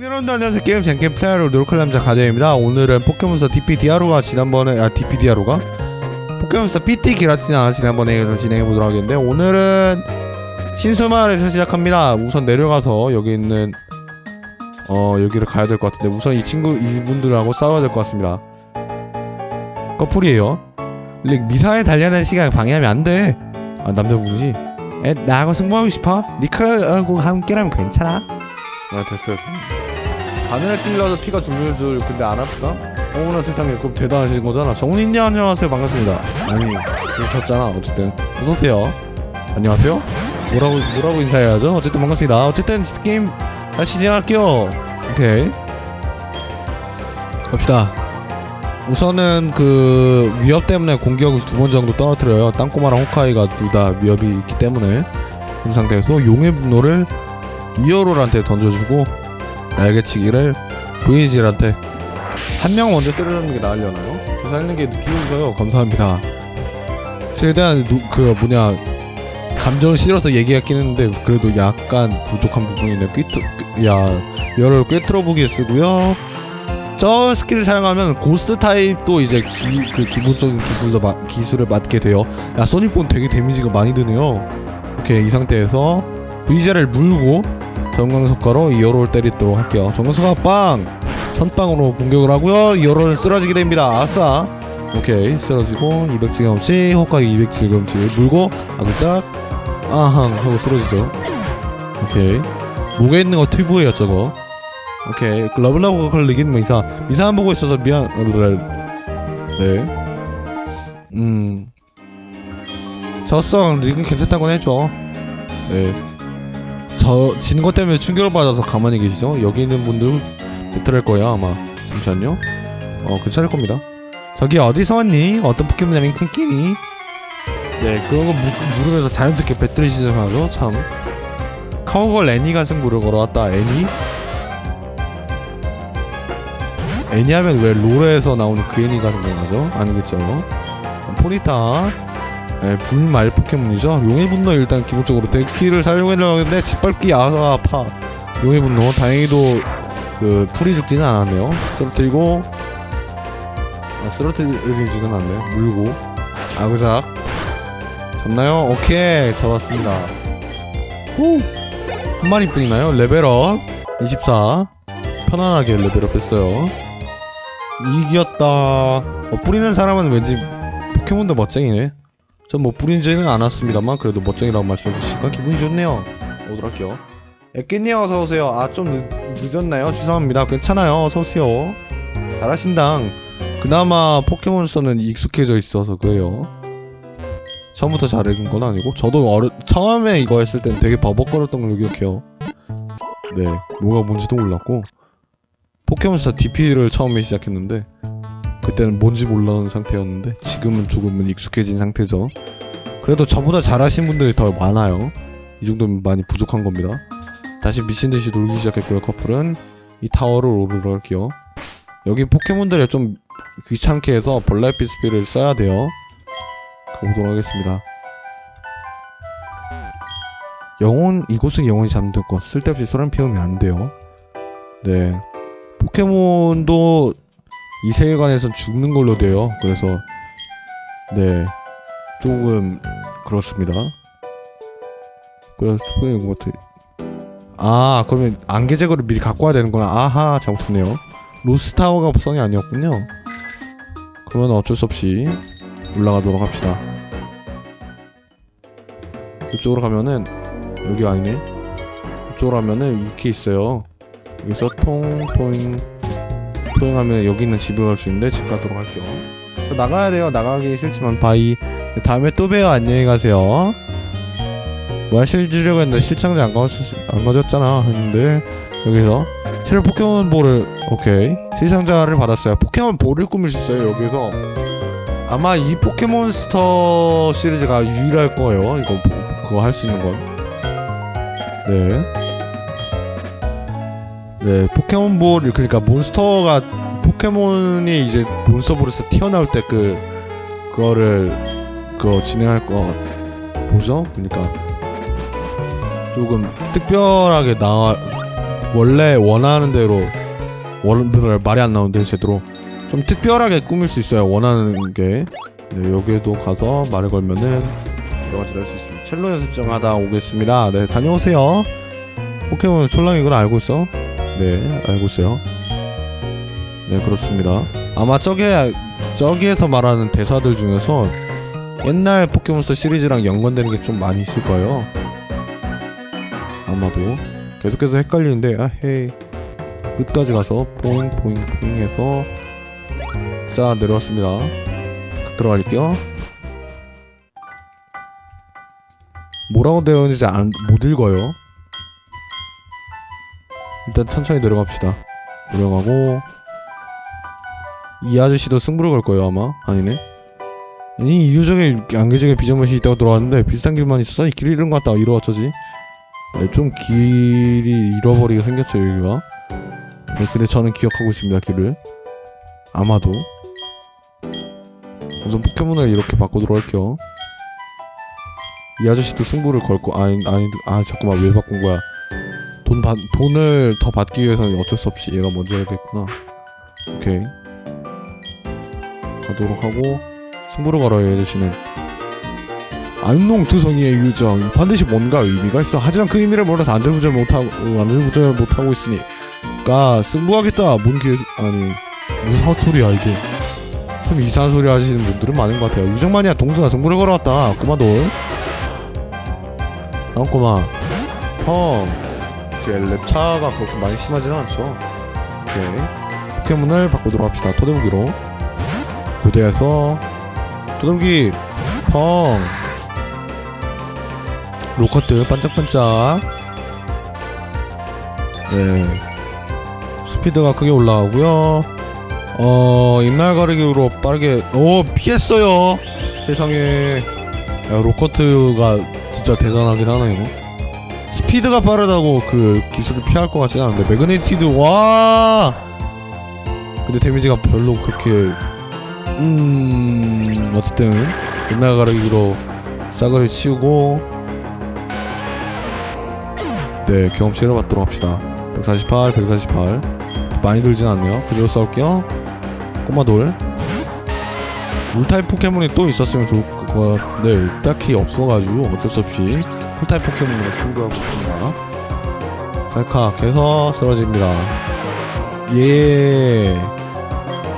여러분들 안녕하세요 게임 젠게 플레이어로 노력할 남자 가디입니다. 오늘은 포켓몬스터 DP 디아루가 지난번에 아 DP 디아루가? 포켓몬스터 PT 기라티나 지난번에 진행해보도록 하겠는데 오늘은 신수마을에서 시작합니다. 우선 내려가서 여기 있는 어 여기를 가야 될 것 같은데 우선 이 친구 이분들하고 싸워야 될 것 같습니다. 커플이에요. 릭 미사일 단련하는 시간 방해하면 안돼. 아 남자분이지? 에 나하고 승부하고 싶어? 리크하고 함께라면 괜찮아. 아 됐어요 바늘에 찔려서 피가 줄줄줄 근데 안 아프다? 어머나 세상에 그럼 대단하신 거잖아. 정훈이님 안녕하세요. 반갑습니다. 아니 그러셨잖아 어쨌든. 어서오세요. 안녕하세요? 뭐라고 뭐라고 인사해야죠? 어쨌든 반갑습니다. 어쨌든 게임 다시 진행할게요. 오케이. 갑시다. 우선은 그 위협 때문에 공격을 두 번 정도 떨어뜨려요. 땅꼬마랑 호카이가 둘 다 위협이 있기 때문에. 그 상태에서 용의 분노를 이어롤한테 던져주고 날개치기를 VG한테 한 명 먼저 때려주는 게 나으려나요? 저 살리는 게 귀여워서요. 감사합니다. 최대한 누, 그 뭐냐 감정을 실어서 얘기했긴 했는데 그래도 약간 부족한 부분이 있네 꿰트 야 열을 꿰뚫어 보기에 쓰고요. 저 스킬을 사용하면 고스트 타입도 이제 기, 그 기본적인 기술도 마, 기술을 맞게 돼요. 야 소닉본 되게 데미지가 많이 드네요. 오케이 이 상태에서 VG를 물고 정광석가로 이어로를 때리도록 할게요. 정광석가 빵! 선빵으로 공격을 하고요. 이어로는 쓰러지게 됩니다. 아싸! 오케이 쓰러지고 200지경치 호까기 200지경치 물고 아그싹 아항 하고 쓰러지죠. 오케이 목에 있는 거 튜브예요 저거. 오케이 그 러블러브 걸리긴 미사 미사 안 보고 있어서 미안 네. 음 졌어 리그 괜찮다고 해줘. 네. 저 진 것 때문에 충격을 받아서 가만히 계시죠? 여기 있는 분들 배틀할 거예요 아마 잠시만요 어 괜찮을 겁니다 저기 어디서 왔니? 어떤 포켓몬이냐면 킹키니 네 그런 거 무- 물으면서 자연스럽게 배틀을 시작하죠 참 카우걸 애니가 승부를 걸어왔다 애니? 애니 하면 왜 롤에서 나오는 그 애니가 생각나죠? 아니겠죠 포니타 네, 불말 포켓몬이죠. 용의 분노 일단 기본적으로 데키를 사용하려고 했는데 짓밟기 아가 아파. 용의 분노 다행히도 그 풀이 죽지는 않았네요. 쓰러뜨리고 아, 쓰러뜨리지는 않네요. 물고 아그작 잡나요? 오케이 잡았습니다. 후! 한 마리뿐이나요? 레벨업 24 편안하게 레벨업 했어요. 이겼다. 어, 뿌리는 사람은 왠지 포켓몬도 멋쟁이네. 전뭐 뿌린지는 않았습니다만 그래도 멋쟁이라고 말씀해 주시니까 기분이 좋네요. 오도록 할게요. 애끼님 어서오세요. 아 좀 늦었나요? 죄송합니다. 괜찮아요. 어서오세요. 잘하신당. 그나마 포켓몬스터는 익숙해져 있어서 그래요. 처음부터 잘했는 건 아니고 저도 어려 처음에 이거 했을 땐 되게 버벅거렸던 걸로 기억해요. 네, 뭐가 뭔지도 몰랐고 포켓몬스터 DP를 처음에 시작했는데 그때는 뭔지 몰라는 상태였는데 지금은 조금은 익숙해진 상태죠. 그래도 저보다 잘하신 분들이 더 많아요. 이 정도면 많이 부족한 겁니다. 다시 미친듯이 놀기 시작했고요. 커플은 이 타워를 오르러 할게요. 여기 포켓몬들을 좀 귀찮게 해서 벌라이피 스피를 써야 돼요. 가보도록 하겠습니다. 영혼 이곳은 영혼이 곳 쓸데없이 소란 피우면 안 돼요. 네 포켓몬도 이 세계관에선 죽는 걸로 돼요. 그래서 네 조금 그렇습니다. 그래서 것 같아. 아 그러면 안개 제거를 미리 갖고 와야 되는구나. 아하 잘못했네요. 로스타워가 성이 아니었군요. 그러면 어쩔 수 없이 올라가도록 합시다. 이쪽으로 가면은 여기 아니네. 이쪽으로 가면은 이렇게 있어요. 여기서 통토 잉 토잉하면 여기 있는 집에 갈 수 있는데 집 가도록 할게요. 저 나가야 돼요. 나가기 싫지만 바이. 다음에 또 봬요. 안녕히 가세요. 뭐야 실 주려고 했는데 실창자 안, 가졌, 안 가졌잖아 했는데 여기서 실 포켓몬볼을 오케이 실상자를 받았어요. 포켓몬볼을 꾸밀 수 있어요. 여기서 아마 이 포켓몬스터 시리즈가 유일할 거예요. 이거 그거 할 수 있는 건. 네. 네, 포켓몬볼 그러니까 몬스터가 포켓몬이 이제 몬스터볼에서 튀어나올 때 그 그거를 그거 진행할 거 보죠? 그러니까 조금 특별하게 나와 원래 원하는 대로 원 말이 안 나오는데 제대로 좀 특별하게 꾸밀 수 있어요 원하는 게 네, 여기에도 가서 말을 걸면은 여러 가지 할수 있습니다 첼로 연습장 하다 오겠습니다 네 다녀오세요 포켓몬 촐랑이 이걸 알고 있어? 네 알고 있어요. 네 그렇습니다. 아마 저기 저기에서 말하는 대사들 중에서 옛날 포켓몬스터 시리즈랑 연관되는 게 좀 많이 있을 거예요. 아마도. 계속해서 헷갈리는데 아 헤이. 끝까지 가서 포잉 포잉 포잉 해서 자 내려왔습니다. 들어갈게요. 뭐라고 되어 있는지 안, 못 읽어요 일단 천천히 내려갑시다. 내려가고 이 아저씨도 승부를 걸 거예요 아마. 아니네. 아니 이유적인 안개적인 비정면시 있다고 들어왔는데 비슷한 길만 있어서 이길 잃은 것 같다. 이러 어쩌지? 네, 좀 길이 잃어버리게 생겼죠 여기가. 네, 근데 저는 기억하고 있습니다 길을. 아마도. 우선 포켓몬을 이렇게 바꾸도록 할게요. 이 아저씨도 승부를 걸고 아니 아니 아 잠깐만. 왜 바꾼 거야 돈 받, 돈을 더 받기 위해서는 어쩔 수 없이 얘가 먼저 해야겠구나. 오케이. 가도록 하고 승부를 걸어요 이 아저씨는. 안농 투성이의 유정. 이 반드시 뭔가 의미가 있어. 하지만 그 의미를 몰라서 안절부절 못하고 어, 안절부절 못하고 있으니까 승부하겠다. 뭔 개, 아니 무슨 소리야 이게. 참 이상한 소리 하시는 분들은 많은 것 같아요. 유정만이야 동수가 승부를 걸어왔다. 꼬마돌 다음 꼬마 형 랩 차가 그렇게 많이 심하지는 않죠. 오케이. 포켓몬을 바꾸도록 합시다. 토대무기로. 교대에서 토대무기 펑. 로커트 반짝반짝. 네. 스피드가 크게 올라가고요. 어 입날 가르기로 빠르게. 오 피했어요. 세상에. 야, 로커트가 진짜 대단하긴 하네요 스피드가 빠르다고 그 기술을 피할 것 같지는 않은데 매그네티드 와! 근데 데미지가 별로 그렇게 음 어쨌든 입날 가르기로 싸그리 치우고 네 경험치를 받도록 합시다. 148 148 많이 들진 않네요. 그대로 싸울게요. 꼬마돌. 물타입 포켓몬이 또 있었으면 좋을 것 같은데 딱히 없어가지고 어쩔 수 없이 풀타입 포켓몬으로 승부하고 있습니다. 살칵해서 쓰러집니다. 예.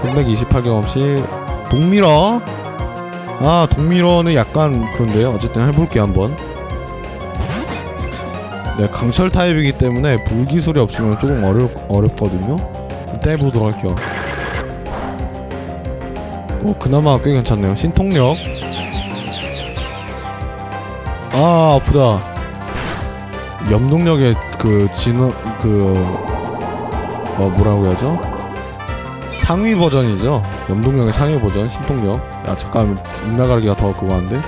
328 경험치 동미러. 아 동미러는 약간 그런데요. 어쨌든 해볼게요 한번. 네 강철 타입이기 때문에 불기술이 없으면 조금 어렵, 어렵거든요. 일단 해보도록 할게요. 어 그나마 꽤 괜찮네요. 신통력 아 아프다. 염동력의 그 진화 그 어, 뭐라고 해야죠? 상위 버전이죠? 염동력의 상위 버전 신통력 야 잠깐 입 나가기가 더 그거 한데?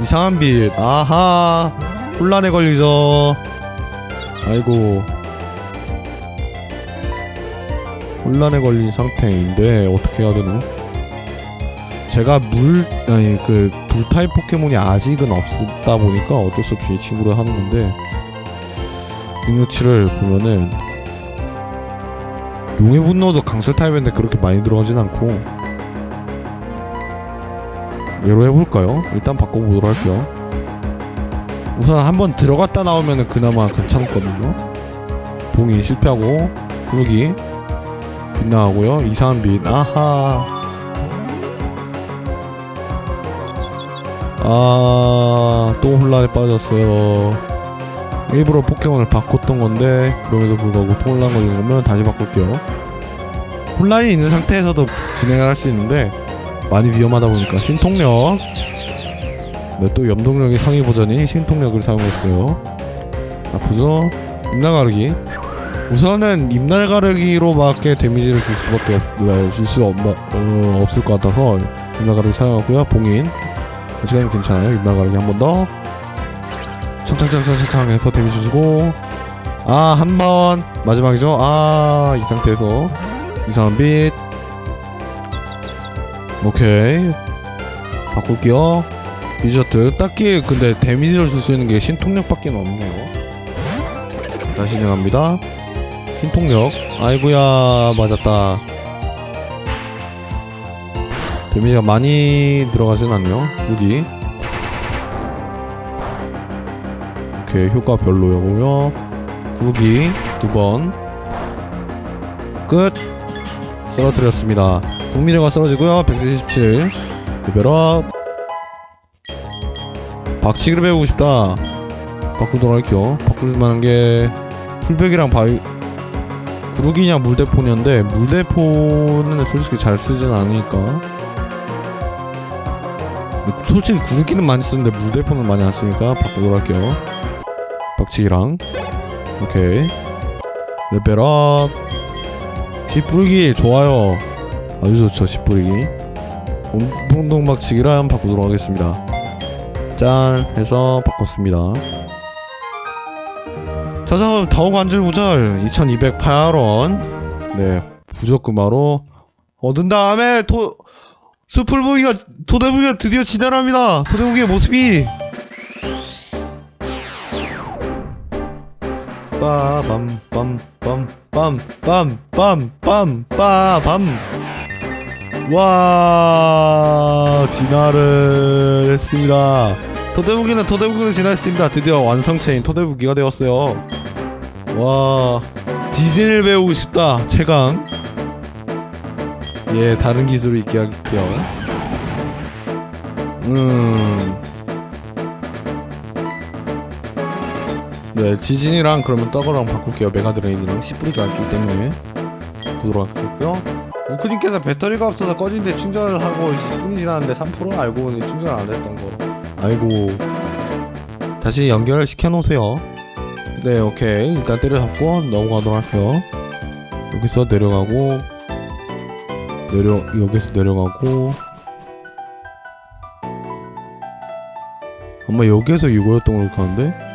이상한 빛 아하! 혼란에 걸리죠. 아이고. 혼란에 걸린 상태인데 어떻게 해야 되노? 제가 물 아니 그 불타입 포켓몬이 아직은 없다 보니까 어쩔 수 없이 이 친구를 하는 건데 능력치를 보면은 용의 분노도 강철 타입인데 그렇게 많이 들어가진 않고 얘로 해볼까요? 일단 바꿔보도록 할게요. 우선 한번 들어갔다 나오면은 그나마 괜찮거든요. 봉이 실패하고 구르기. 빗나가고요. 이상한 빛. 아하 아 또 혼란에 빠졌어요. 일부러 포켓몬을 바꿨던 건데 그럼에도 불구하고 또 혼란 걸린 거면 다시 바꿀게요. 혼란이 있는 상태에서도 진행을 할 수 있는데 많이 위험하다 보니까 신통력. 네, 또 염동력의 상위 버전이 신통력을 사용했어요. 아프죠? 입날 가르기. 우선은 입날 가르기로밖에 데미지를 줄 수밖에 없, 줄수 없, 어, 없을 것 같아서 입날 가르기 사용하고요. 봉인 시간이 괜찮아요? 입날 가르기 한 번더. 청청청청청 해서 데미지 주고. 아 한 번. 마지막이죠? 아 이 상태에서. 이상한 빛. 오케이. 바꿀게요. 디저트 딱히 근데 데미지를 줄 수 있는 게 신통력밖에 없네요. 다시 진행합니다. 신통력. 아이고야 맞았다 데미지가 많이 들어가진 않네요. 여기. 오케이 효과 별로였고요 구기 두 번. 끝. 쓰러뜨렸습니다. 동미래가 쓰러지고요. 177 레벨업. 박치기를 배우고 싶다. 바꾸도록 할게요. 바꿀 만한 게 풀백이랑 바위 구르기냐 물대포냐인데 물대포는 솔직히 잘 쓰진 않으니까 솔직히 구르기는 많이 쓰는데 물대포는 많이 안 쓰니까 바꾸도록 할게요. 박치기랑. 오케이. 레벨업 씨뿌리기 좋아요. 아주 좋죠 씨뿌리기. 공동 박치기랑 바꾸도록 하겠습니다. 짠 해서 바꿨습니다. 자자 다오고 안절부절 2208원. 네 부적금화로 얻은 다음에 도 수풀부기가 도대부기가 드디어 진화합니다. 도대부기의 모습이. 빠밤빰빰빰빰빰빰빰빰. 와 진화를 했습니다. 토대무기는 토대무기는 진화했습니다. 드디어 완성체인 토대무기가 되었어요. 와 디즈니를 배우고 싶다. 최강 예 다른 기술을 있게 할게요 음 네, 지진이랑 그러면 떡어랑 바꿀게요. 메가드레인이랑 씨뿌리가 있기 때문에 바꾸도록 하겠고요. 우크님께서 배터리가 없어서 꺼진데 충전을 하고 10분이 지났는데 3% 알고 보니 충전 안 했던 거. 아이고. 다시 연결을 시켜 놓으세요. 네, 오케이. 일단 때려잡고 넘어가도록 할게요. 여기서 내려가고, 내려, 여기서 내려가고, 아마 여기에서 이거였던 걸로 기억하는데?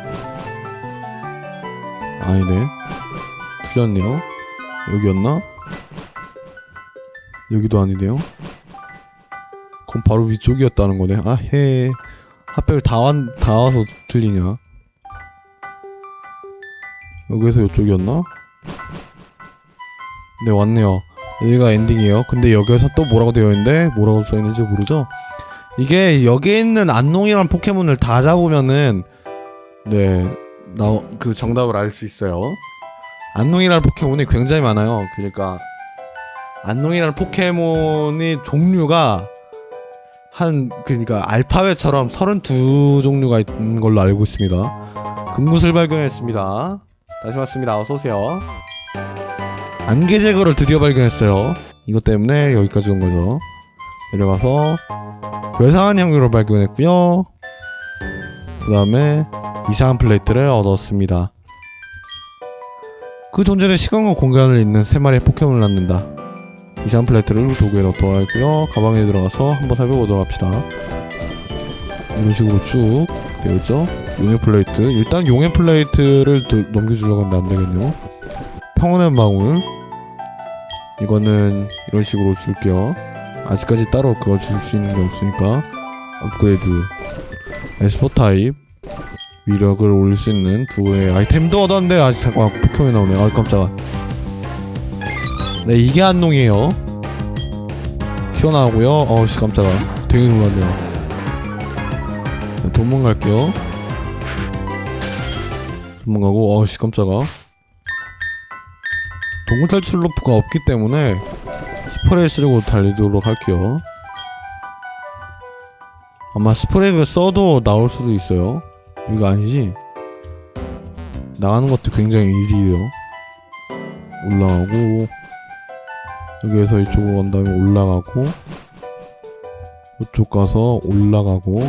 아니네. 틀렸네요. 여기였나? 여기도 아니네요. 그럼 바로 위쪽이었다는 거네. 아, 해. 하필 다, 완, 다 와서 틀리냐. 여기서 이쪽이었나? 네, 왔네요. 여기가 엔딩이에요. 근데 여기서 또 뭐라고 되어 있는데, 뭐라고 써 있는지 모르죠? 이게 여기에 있는 안농이란 포켓몬을 다 잡으면은, 네, 나, 그 정답을 알 수 있어요. 안농이라는 포켓몬이 굉장히 많아요. 그러니까 안농이라는 포켓몬의 종류가 한 그러니까 알파벳처럼 32 종류가 있는 걸로 알고 있습니다. 금굿을 발견했습니다. 다시 왔습니다. 어서 오세요. 안개 제거를 드디어 발견했어요. 이것 때문에 여기까지 온 거죠. 내려가서 괴상한 향유를 발견했고요. 그 다음에 이상한 플레이트를 얻었습니다. 그 존재는 시간과 공간을 잇는 세 마리의 포켓몬을 낳는다. 이상한 플레이트를 도구에 넣도록 하고요. 가방에 들어가서 한번 살펴보도록 합시다. 이런 식으로 쭉 되어 있죠. 용의 플레이트. 일단 용의 플레이트를 도- 넘겨주려고 하면 안 되겠네요. 평온의 방울. 이거는 이런 식으로 줄게요. 아직까지 따로 그거 줄수 있는 게 없으니까 업그레이드. 에스퍼 타입. 위력을 올릴 수 있는 두 개의 아이템도 얻었는데 아직 잠깐 포켓몬이 나오네. 아 깜짝아. 네 이게 안농이에요. 튀어나오고요. 어우씨 깜짝아. 되게 놀랐네요. 네, 도망갈게요. 도망가고 어우씨 깜짝아. 동물 탈출 로프가 없기 때문에 스프레이 쓰려고 달리도록 할게요. 아마 스프레이를 써도 나올 수도 있어요. 이거 아니지? 나가는 것도 굉장히 일이에요. 올라가고 여기에서 이쪽으로 간 다음에 올라가고 이쪽 가서 올라가고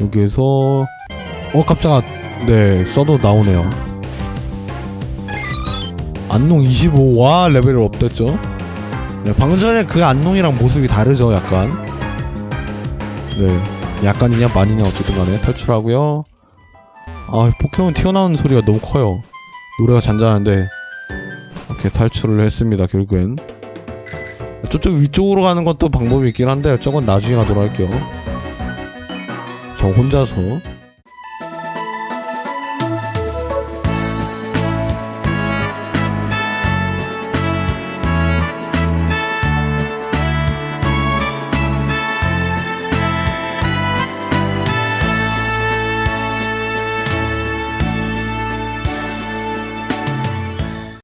여기에서 어 깜짝아 네 써도 나오네요 안농 25와 레벨을 업됐죠. 네, 방금 전에 그 안농이랑 모습이 다르죠 약간. 네 약간이냐 많이냐 어쨌든 간에 탈출하고요. 아 포켓몬 튀어나오는 소리가 너무 커요. 노래가 잔잔한데 이렇게 탈출을 했습니다 결국엔. 저쪽 위쪽으로 가는 것도 방법이 있긴 한데 저건 나중에 가도록 할게요. 저 혼자서